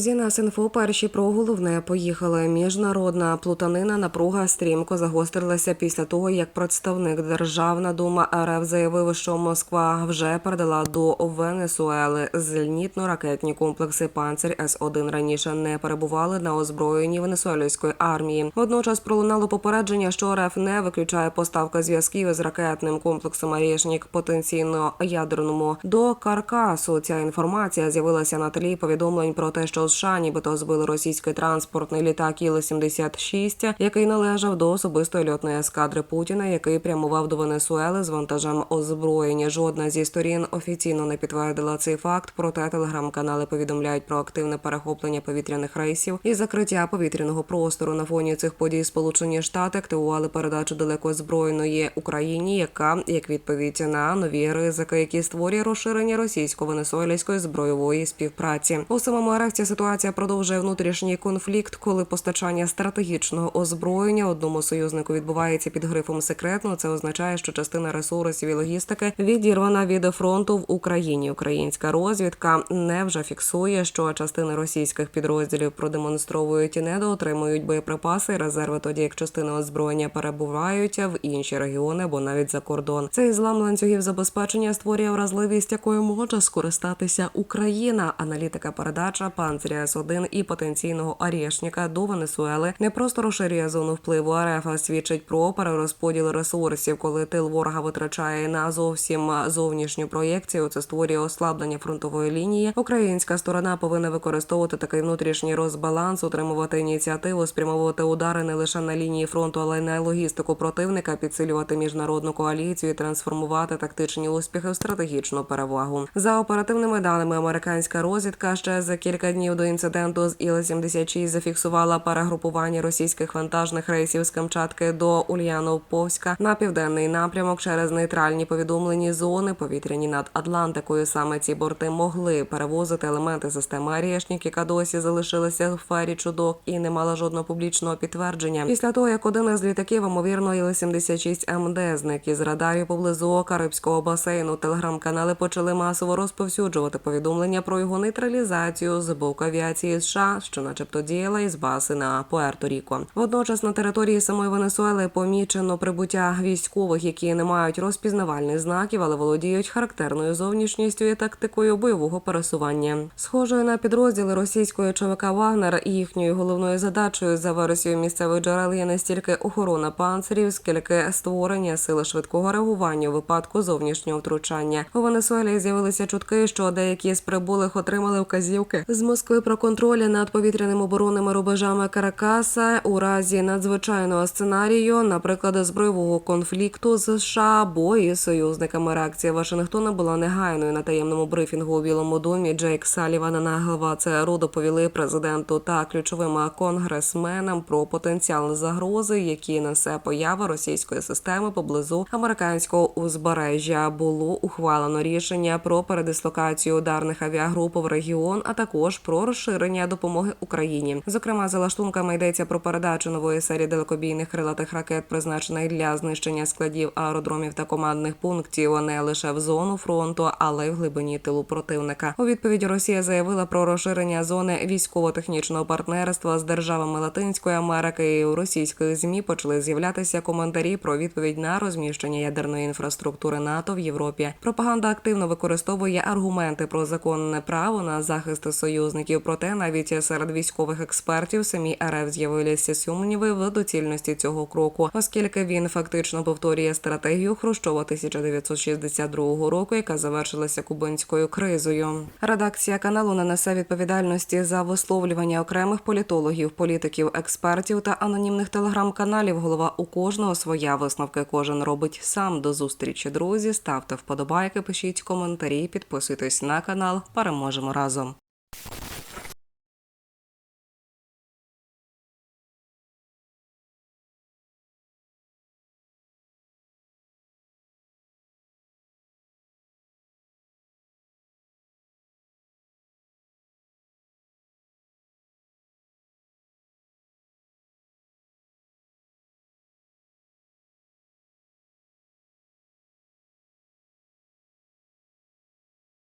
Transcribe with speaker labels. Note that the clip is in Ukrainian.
Speaker 1: Друзі, на Синфо перші про головне поїхали. Міжнародна плутанина напруга стрімко загострилася після того, як представник Державна дума РФ заявив, що Москва вже передала до Венесуели зенітно-ракетні комплекси «Панцир С-1» раніше не перебували на озброєнні венесуельської армії. Водночас пролунало попередження, що РФ не виключає поставка зв'язків із ракетним комплексом «Арєшнік» потенційно ядерному до Каркасу. Ця інформація з'явилася на тлі повідомлень про те, що США нібито збили російський транспортний літак Іл-76, який належав до особистої льотної ескадри Путіна, який прямував до Венесуели з вантажем озброєння. Жодна зі сторін офіційно не підтвердила цей факт. Проте телеграм-канали повідомляють про активне перехоплення повітряних рейсів і закриття повітряного простору. На фоні цих подій Сполучені Штати активували передачу далекозброєної Україні, яка як відповідь на нові ризики, які створює розширення російсько-венесуельської збройової співпраці. У самому РФ ця ситуація продовжує внутрішній конфлікт, коли постачання стратегічного озброєння одному союзнику відбувається під грифом секретно. Це означає, що частина ресурсів і логістики відірвана від фронту в Україні. Українська розвідка не вже фіксує, що частини російських підрозділів продемонстровують і недоотримують боєприпаси резерви, тоді як частини озброєння перебувають в інші регіони або навіть за кордон. Цей злам ланцюгів забезпечення створює вразливість, якою може скористатися Україна. Аналітика передача панциря С-1 і потенційного арішника до Венесуели не просто розширює зону впливу РФ, а свідчить про перерозподіл ресурсів, коли тил ворога витрачає на зовсім зовнішню проєкцію. Це створює ослаблення фронтової лінії. Українська сторона повинна використовувати такий внутрішній розбаланс, утримувати ініціативу, спрямовувати удари не лише на лінії фронту, але й на логістику противника, підсилювати міжнародну коаліцію, і трансформувати тактичні успіхи в стратегічну перевагу. За оперативними даними, американська розвідка ще за кілька днів до інциденту з Іл-76 зафіксувала перегрупування російських вантажних рейсів з Камчатки до Ульяновська на південний напрямок через нейтральні повідомлені зони, повітряні над Атлантикою. Саме ці борти могли перевозити елементи системи Арєшнік, яка досі залишилася в фері чудок і не мала жодного публічного підтвердження. Після того, як один із літаків, ймовірно, Іл-76 МД зник із радарів поблизу Карибського басейну, телеграм-канали почали масово розповсюджувати повідомлення про його нейтралізацію з боку авіації США, що, начебто, діяла із бази на Пуерто-Ріко. Водночас на території самої Венесуели помічено прибуття військових, які не мають розпізнавальних знаків, але володіють характерною зовнішністю і тактикою бойового пересування. Схожою на підрозділи російської ЧВК Вагнер і їхньою головною задачею за версією місцевих джерел є не стільки охорона панцирів, скільки створення сили швидкого реагування у випадку зовнішнього втручання. У Венесуелі з'явилися чутки, що деякі з прибулих отримали вказівки з Москви про контроль над повітряними оборонними рубежами Каракаса у разі надзвичайного сценарію, наприклад, збройового конфлікту з США або із союзниками. Реакція Вашингтона була негайною на таємному брифінгу у Білому домі. Джейк Саліван на глава ЦРУ доповіли президенту та ключовим конгресменам про потенціал загрози, які несе поява російської системи поблизу американського узбережжя. Було ухвалено рішення про передислокацію ударних авіагруп в регіон, а також про розширення допомоги Україні. Зокрема, за лаштунками йдеться про передачу нової серії далекобійних крилатих ракет, призначених для знищення складів аеродромів та командних пунктів не лише в зону фронту, але й в глибині тилу противника. У відповідь Росія заявила про розширення зони військово-технічного партнерства з державами Латинської Америки. І у російських змі почали з'являтися коментарі про відповідь на розміщення ядерної інфраструктури НАТО в Європі. Пропаганда активно використовує аргументи про законне право на захист союзників. Проте навіть серед військових експертів самі РФ з'явилися сумніви в доцільності цього кроку, оскільки він фактично повторює стратегію Хрущова 1962 року, яка завершилася кубинською кризою. Редакція каналу не несе відповідальності за висловлювання окремих політологів, політиків, експертів та анонімних телеграм-каналів. Голова у кожного своя висновки. Кожен робить сам до зустрічі. Друзі, ставте вподобайки, пишіть коментарі, підписуйтесь на канал. Переможемо разом.